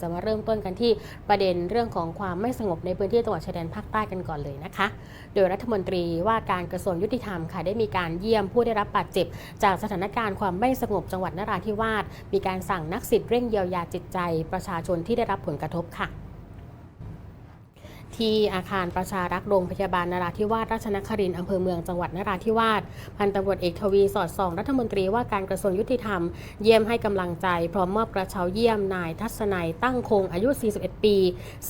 จะมาเริ่มต้นกันที่ประเด็นเรื่องของความไม่สงบในพื้นที่จังหวัดชายแดนภาคใต้กันก่อนเลยนะคะ โดยรัฐมนตรีว่าการกระทรวงยุติธรรมค่ะได้มีการเยี่ยมผู้ได้รับบาดเจ็บ จากสถานการณ์ความไม่สงบจังหวัดนราธิวาสมีการสั่งนักสิทธิ์เร่งเยียวยาจิตใจ ประชาชนที่ได้รับผลกระทบค่ะ ที่อาคารประชารักษ์โรงพยาบาลนราธิวาสราชนครินทร์อำเภอเมืองจังหวัดนราธิวาสพันตำรวจเอกทวีสอดส่อง รัฐมนตรีว่าการกระทรวงยุติธรรม เยี่ยมให้กำลังใจ พร้อมมอบกระเช้าเยี่ยมนายทัศนัยตั้งคงอายุ 41 ปี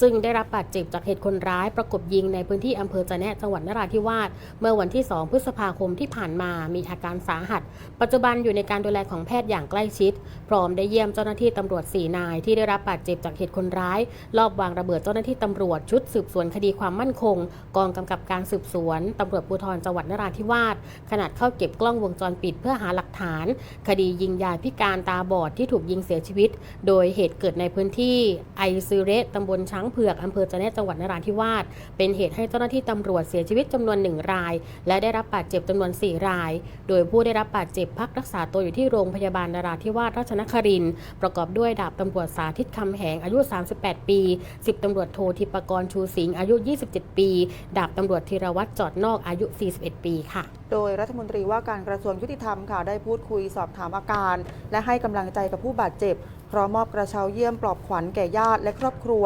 ซึ่งได้รับบาดเจ็บจากเหตุคนร้ายประกบยิงในพื้นที่อำเภอจะแนะจังหวัดนราธิวาสเมื่อวันที่ 2 พฤษภาคมที่ผ่านมามีอาการสาหัส ปัจจุบันอยู่ในการดูแลของแพทย์อย่างใกล้ชิด พร้อมได้เยี่ยมเจ้าหน้าที่ตำรวจสี่นายที่ได้รับบาดเจ็บจากเหตุคนร้ายลอบวางระเบิดเจ้าหน้าที่ตำรวจชุดสืบสวนคดีความมั่นคง กองกำกับการสืบสวนตำรวจภูธรจังหวัดนราธิวาสขนาดเข้าเก็บกล้องวงจรปิดเพื่อหาหลักฐาน คดียิงยายพิการตาบอดที่ถูกยิงเสียชีวิต โดยเหตุเกิดในพื้นที่ไอซิเรตตำบลช้างเผือกอำเภอจะแนจังหวัดนราธิวาสเป็นเหตุให้เจ้าหน้าที่ตำรวจเสียชีวิตจำนวนหนึ่งราย และได้รับบาดเจ็บจำนวน 4 ราย โดยผู้ได้รับบาดเจ็บพักรักษาตัวอยู่ที่โรงพยาบาลนราธิวาสราชนครินประกอบด้วยดาบตำรวจสาธิตคำแหงอายุ 38 ปี 10ตำรวจโททิปกรชูศรญิงอายุ 27 ปี ดาบตำรวจธีรวัตรจอดนอกอายุ 41 ปีค่ะ โดยรัฐมนตรีว่าการกระทรวงยุติธรรมค่ะได้พูดคุยสอบถามอาการ และให้กำลังใจกับผู้บาดเจ็บพร้อมมอบกระเช้าเยี่ยมปลอบขวัญแก่ญาติและครอบครัว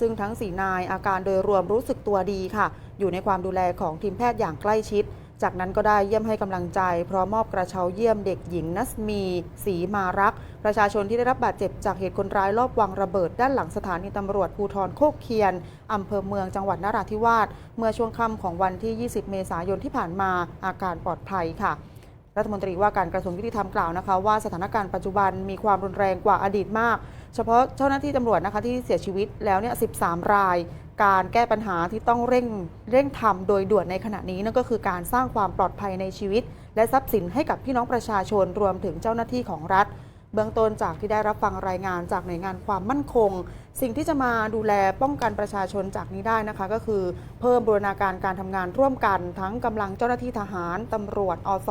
ซึ่งทั้งสีนายอาการโดยรวมรู้สึกตัวดีค่ะ อยู่ในความดูแลของทีมแพทย์อย่างใกล้ชิด จากนั้นก็ได้เยี่ยมให้กำลังใจ พร้อมมอบกระเช้าเยี่ยมเด็กหญิงนัสมีสีมารัก ประชาชนที่ได้รับบาดเจ็บจากเหตุคนร้ายลอบวางระเบิด ด้านหลังสถานีตำรวจภูทรโคกเคียนอำเภอเมืองจังหวัดนราธิวาสเมื่อช่วงค่ำของวันที่ 20 เมษายนที่ผ่านมาอาการปลอดภัยค่ะ รัฐมนตรีว่าการกระทรวงยุติธรรมกล่าวนะคะว่าสถานการณ์ปัจจุบันมีความรุนแรงกว่าอดีตมาก เฉพาะเจ้าหน้าที่ตำรวจนะคะที่เสียชีวิตแล้วเนี่ย 13 ราย การแก้ปัญหาที่ต้องเร่งเร่งทำโดยด่วนในขณะนี้นั่นก็คือการสร้างความปลอดภัยในชีวิต และทรัพย์สินให้กับพี่น้องประชาชนรวมถึงเจ้าหน้าที่ของรัฐ เบื้องต้นจากที่ได้รับฟังรายงานจากหน่วยงานความมั่นคง สิ่งที่จะมาดูแลป้องกันประชาชนจากนี้ได้นะคะ ก็คือเพิ่มบูรณาการการทำงานร่วมกัน ทั้งกำลังเจ้าหน้าที่ทหารตำรวจอส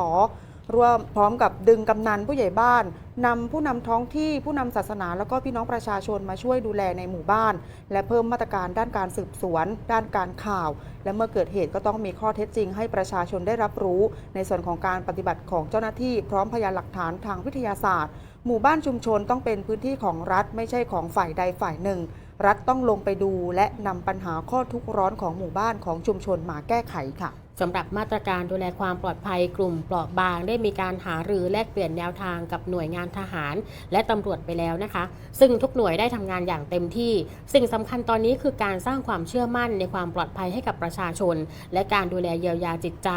ร่วมพร้อมกับดึงกำนันผู้ใหญ่บ้านนำผู้นำท้องที่ผู้นำศาสนา แล้วก็พี่น้องประชาชนมาช่วยดูแลในหมู่บ้าน และเพิ่มมาตรการด้านการสืบสวน ด้านการข่าว และเมื่อเกิดเหตุก็ต้องมีข้อเท็จจริง ให้ประชาชนได้รับรู้ ในส่วนของการปฏิบัติของเจ้าหน้าที่พร้อมพยานหลักฐานทางวิทยาศาสตร์ หมู่บ้านชุมชนต้องเป็นพื้นที่ของรัฐไม่ใช่ของฝ่ายใดฝ่ายหนึ่ง รัฐต้องลงไปดู และนำปัญหาข้อทุกข์ร้อนของหมู่บ้านของชุมชนมาแก้ไขค่ะ สำหรับมาตรการดูแลความปลอดภัยกลุ่มเปราะบาง ได้มีการหารือแลกเปลี่ยนแนวทางกับหน่วยงานทหาร และตำรวจไปแล้วนะคะ ซึ่งทุกหน่วยได้ทำงานอย่างเต็มที่ สิ่งสำคัญตอนนี้คือการสร้างความเชื่อมั่นในความปลอดภัยให้กับประชาชน และการดูแลเยียวยาจิตใจ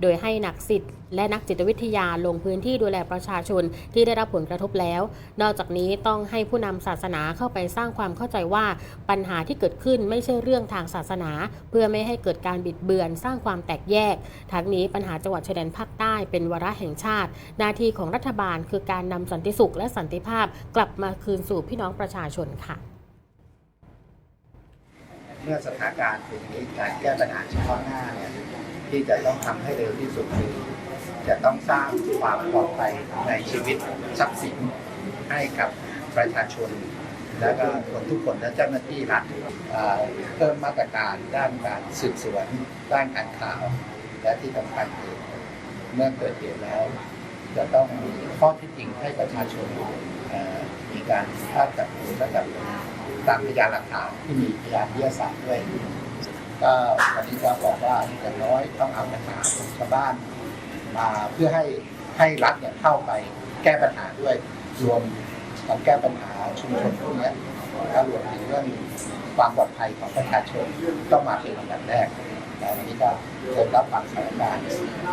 โดยให้นักสิทธิ์และนักจิตวิทยาลงพื้นที่ดูแลประชาชนที่ได้รับผลกระทบแล้ว นอกจากนี้ต้องให้ผู้นำศาสนาเข้าไปสร้างความเข้าใจว่าปัญหาที่เกิดขึ้นไม่ใช่เรื่องทางศาสนา เพื่อไม่ให้เกิดการบิดเบือนสร้างความแตกแยก ทั้งนี้ปัญหาจังหวัดชายแดนภาคใต้เป็นวาระแห่งชาติ หน้าที่ของรัฐบาลคือการนำสันติสุขและสันติภาพกลับมาคืนสู่พี่น้องประชาชนค่ะ เมื่อสถานการณ์เป็นนี้การแก้ปัญหาเฉพาะหน้าเนี่ยที่จะต้องทำให้เร็วที่สุดคือจะต้องสร้างความปลอดภัยในชีวิตทรัพย์สินให้กับประชาชน และก็คนทุกคนและเจ้าหน้าที่รัฐเพิ่มมาตรการด้านการสืบสวนด้านการข่าว และที่สำคัญคือเมื่อเกิดเหตุแล้ว จะต้องมีข้อที่จริงให้ประชาชนมีการคาดจับกุมและจับตามพยานหลักฐานที่มีพยานวิทยาศาสตร์ด้วยก็วันนี้ก็บอกว่าอย่างน้อยต้องเอาปัญหาของชาวบ้านมาเพื่อให้ให้รัฐเนี่ยเข้าไปแก้ปัญหาด้วยรวม การแก้ปัญหาชุมชนพวกนี้ยแล้วรวมถึงเรื่องความปลอดภัยของประชาชนต้องมาเป็นอันดับแรกแต่วันนี้ก็เริ่มรับฟังสถานการณ์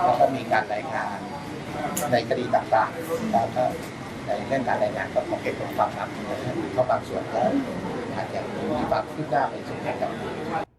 แล้วก็มีการรายงานในคดีต่างๆแล้วก็ในเรื่องการรายงานก็ขอเก็บความลับเพราะบางส่วนก็อาจจะมีความคืบหน้าไปสู่การจับกุม